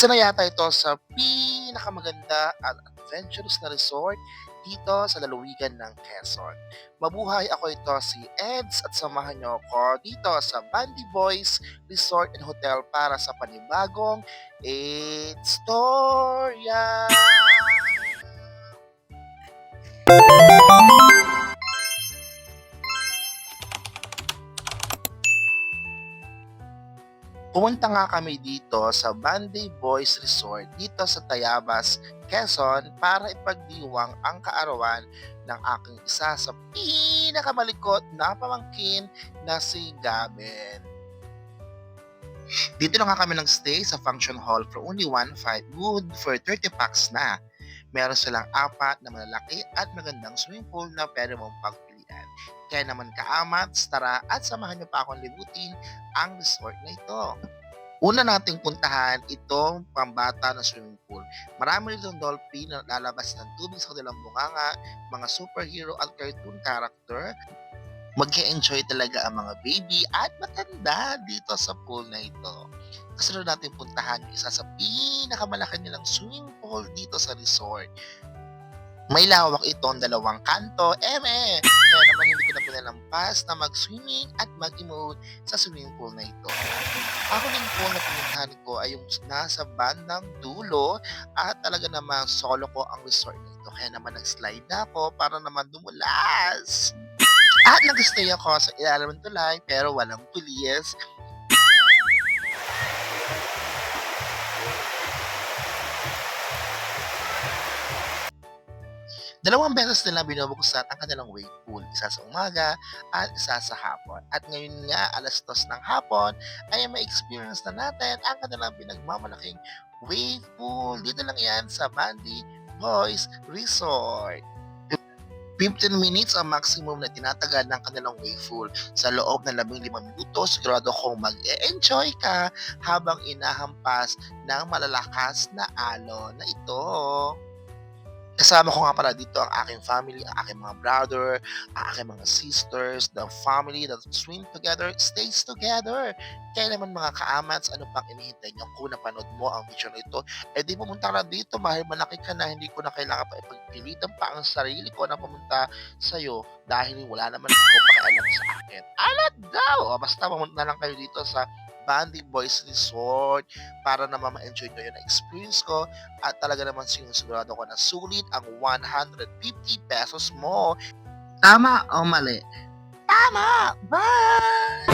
Isa na yata ito sa pinakamaganda at adventurous na resort dito sa lalawigan ng Quezon. Mabuhay ako ito si Eds at samahan niyo ako dito sa Bandy Boys Resort and Hotel para sa panibagong Istorya! Pumunta nga kami dito sa Banday Boys Resort dito sa Tayabas, Quezon para ipagdiwang ang kaarawan ng aking isa sa pinakamalikot na pamangkin na si Gaben. Dito na nga kami nag-stay sa function hall for only 1.5 good for 30 packs na. Meron silang apat na malalaki at magandang swimming pool na pwede mong pagpilian. Kaya naman kaamats, tara at samahan niyo pa akong libutin ang resort na ito. Una nating puntahan itong pambata na swimming pool. Marami rin dolphin na lalabas ng tubig sa kanilang bunganga, mga superhero at cartoon character. mag enjoy talaga ang mga baby at matanda dito sa pool na ito. Kasunod natin puntahan yung isa sa pinakamalaki nilang swimming pool dito sa resort. May lawak itong dalawang kanto, eme! Kaya naman hindi ko na pinalampas na mag-swimming at mag-emote sa swimming pool na ito. Ako din po na pinuntahan ko ay yung nasa bandang dulo at talaga naman solo ko ang resort na ito. Kaya naman nag-slide na ako para naman dumulas. At nag-stay ako sa ilalim ng tulay pero walang pulis. Dalawang beses nila binubuksan ang kanilang wave pool, isa sa umaga at isa sa hapon. At ngayon nga, alas dos ng hapon, ay ma-experience na natin ang kanilang pinagmamalaking wave pool. Dito lang yan sa Bandy Boys Resort. 15 minutes ang maximum na tinatagal ng kanilang wave pool. Sa loob ng 15 minuto, sigurado kong mag-e-enjoy ka habang inahampas ng malalakas na alon na ito. Kasama ko nga pala dito ang aking family, ang aking mga brother, ang aking mga sisters, the family that swim together stays together. Kaya naman mga kaamats, ano pang inihintay niyo kung napanood mo ang video na ito? Eh di pumunta na dito, mahal malaki ka na, hindi ko na kailangan pa ipagpilitan pa ang sarili ko na pumunta sa'yo dahil wala naman ikaw pakialam sa akin. Alat daw! O, basta pumunta lang kayo dito sa Bandy Boys Resort para naman ma-enjoy nyo yung experience ko at talaga naman sinusigurado ko na sulit ang 150 pesos mo. Tama o mali? Tama! Bye!